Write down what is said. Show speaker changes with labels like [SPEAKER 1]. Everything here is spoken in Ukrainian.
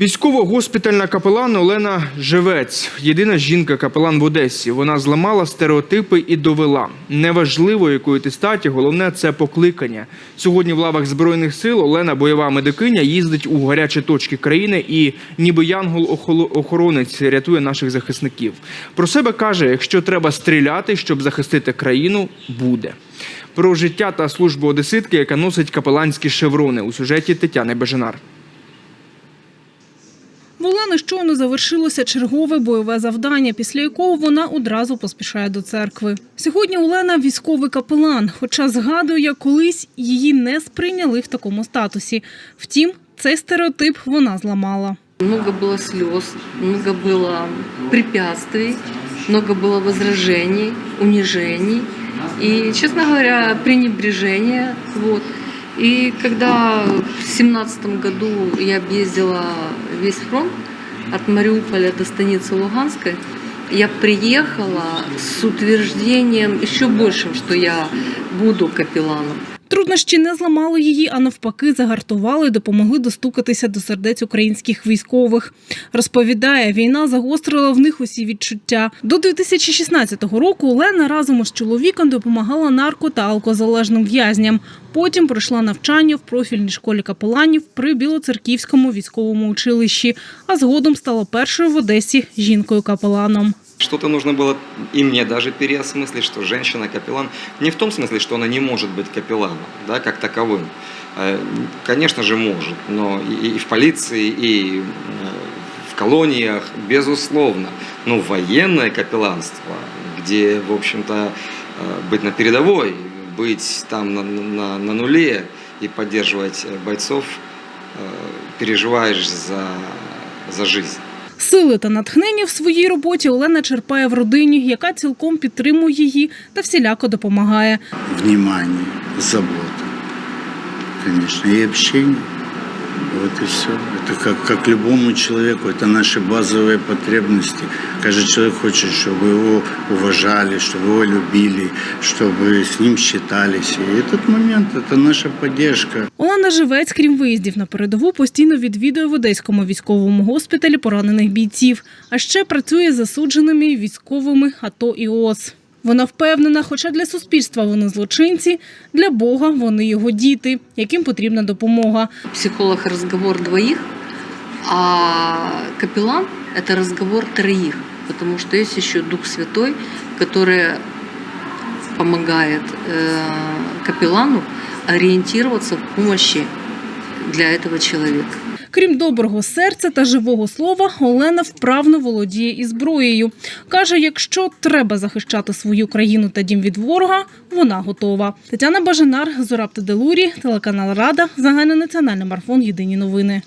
[SPEAKER 1] Військово-госпітальна капелан Олена Живець, єдина жінка-капелан в Одесі. Вона зламала стереотипи і довела. Неважливо, якої ти статі, головне це покликання. Сьогодні в лавах збройних сил Олена, бойова медикиня, їздить у гарячі точки країни і, ніби янгол-охоронець, рятує наших захисників. Про себе каже: якщо треба стріляти, щоб захистити країну, буде. Про життя та службу одеситки, яка носить капеланські шеврони у сюжеті Тетяни Бежанар.
[SPEAKER 2] В Олени щойно завершилося чергове бойове завдання, після якого вона одразу поспішає до церкви. Сьогодні Олена військовий капелан, хоча згадує, як колись її не сприйняли в такому статусі. Втім, цей стереотип вона зламала.
[SPEAKER 3] Много было слез, много было препятствий, много было возражений, унижений и, честно говоря, пренебрежения. Вот. И когда в семнадцатом году я объездила весь фронт от Мариуполя до станицы Луганской, я приехала с утверждением еще большим, что я буду капелланом.
[SPEAKER 2] Труднощі не зламали її, а навпаки, загартували і допомогли достукатися до сердець українських військових. Розповідає, війна загострила в них усі відчуття. До 2016 року Олена разом із чоловіком допомагала нарко та алкозалежним в'язням. Потім пройшла навчання в профільній школі капеланів при Білоцерківському військовому училищі, а згодом стала першою в Одесі жінкою-капеланом.
[SPEAKER 4] Что-то нужно было и мне даже переосмыслить, что женщина-капеллан не в том смысле, что она не может быть капелланом, да, как таковым. Э, Конечно же, может, но и, в полиции, и э, в колониях, безусловно. Но военное капелланство, где, в общем-то, э, быть на передовой, быть там на, на, на нуле и поддерживать бойцов, переживаешь за, за жизнь.
[SPEAKER 2] Сили та натхнення в своїй роботі Олена черпає в родині, яка цілком підтримує її та всіляко допомагає.
[SPEAKER 5] Внімання, забота, звісно, і общение. Вот и все. Это как, как любому человеку, это наши базовые потребности. Каждый человек хочет, чтобы его уважали, чтобы его любили, чтобы с ним считались. И этот момент, это наша поддержка.
[SPEAKER 2] Олена Живець, крім виїздів на передову, постійно відвідує в Одеському військовому госпіталі поранених бійців, а ще працює з засудженими військовими АТО і ООС. Вона впевнена, хоча для суспільства вони злочинці, для Бога вони його діти, яким потрібна допомога.
[SPEAKER 3] Психолог – разговор двоих, а капеллан – это разговор троих, потому что есть еще Дух Святой, который помогает э, капеллану ориентироваться в помощи для этого человека.
[SPEAKER 2] Крім доброго серця та живого слова, Олена вправно володіє і зброєю. Каже, якщо треба захищати свою країну та дім від ворога, вона готова. Тетяна Бажанар, Зораб Делурі, телеканал Рада, загальнонаціональний марафон Єдині новини.